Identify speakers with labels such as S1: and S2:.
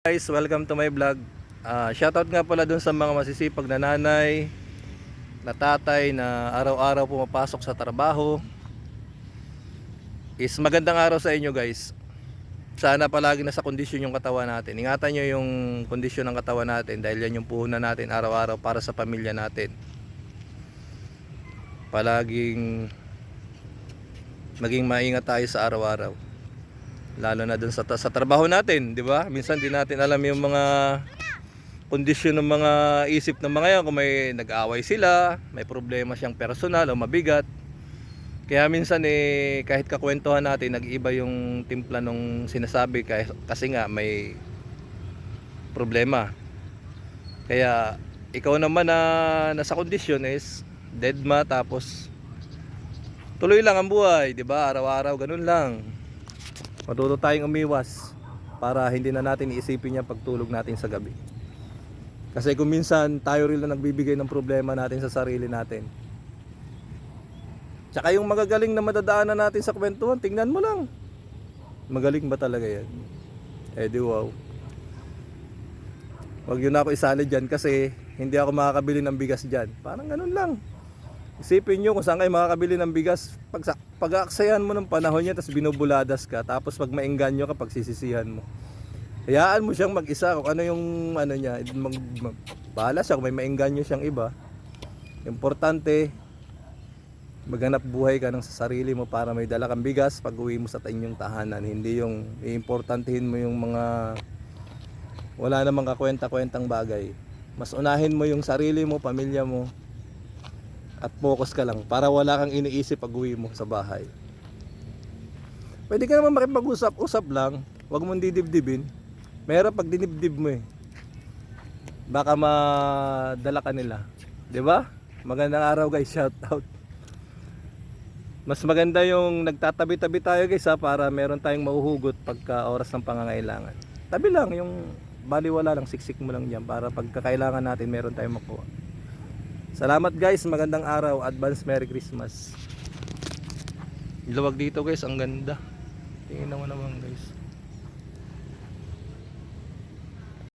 S1: guys, welcome to my vlog. Ah, shoutout nga pala dun sa mga masisipag na nanay, na tatay na araw-araw pumapasok sa trabaho. Is magandang araw sa inyo guys. Sana palagi nasa kondisyon yung katawan natin. Ingatan nyo yung kondisyon ng katawan natin dahil yan yung puhunan natin araw-araw para sa pamilya natin. Palaging maging maingat tayo sa araw-araw lalo na dun sa, sa trabaho natin, di ba? Minsan di natin alam yung mga kondisyon ng mga isip ng mga yan kung may nag-aaway sila, may problema siyang personal o mabigat. Kaya minsan eh kahit kakwentuhan natin nag-iba yung timpla nung sinasabi kasi nga may problema. Kaya ikaw naman na nasa kondisyon is dead ma tapos tuloy lang ang buhay, 'di ba? Araw-araw ganun lang. Matuto tayong umiwas para hindi na natin iisipin yung pagtulog natin sa gabi. Kasi kung minsan tayo rin lang nagbibigay ng problema natin sa sarili natin. Tsaka yung magagaling na madadaanan natin sa kwentuhan, tingnan mo lang. Magaling ba talaga yan? Eh di wow. Huwag yun ako isali dyan kasi hindi ako makakabili ng bigas dyan. Parang ganun lang. Isipin nyo kung saan kayo makakabili ng bigas pag, pag-aaksayan mo ng panahon niya tapos binubuladas ka tapos pag maengganyo ka pag sisisihan mo. Hayaan mo siyang mag-isa kung ano yung ano niya, mag, mag bahala siya kung may maengganyo siyang iba. Importante maghanap buhay ka ng sa sarili mo para may dala kang bigas pag uwi mo sa inyong tahanan. Hindi yung iimportantihin mo yung mga wala namang kakwenta-kwentang bagay. Mas unahin mo yung sarili mo, pamilya mo, at focus ka lang para wala kang iniisip pag uwi mo sa bahay. Pwede ka naman makipag-usap-usap lang, huwag mong didibdibin. Meron pag dinibdib mo eh. Baka madala ka nila. 'Di ba? Magandang araw guys, shout out. Mas maganda yung nagtatabi-tabi tayo guys ha, para meron tayong mahuhugot pagka oras ng pangangailangan. Tabi lang, yung baliwala lang, siksik mo lang yan para pagkakailangan natin meron tayong makuha. Salamat guys, magandang araw. Advance Merry Christmas. Luwag dito guys, ang ganda. Tingnan mo naman guys.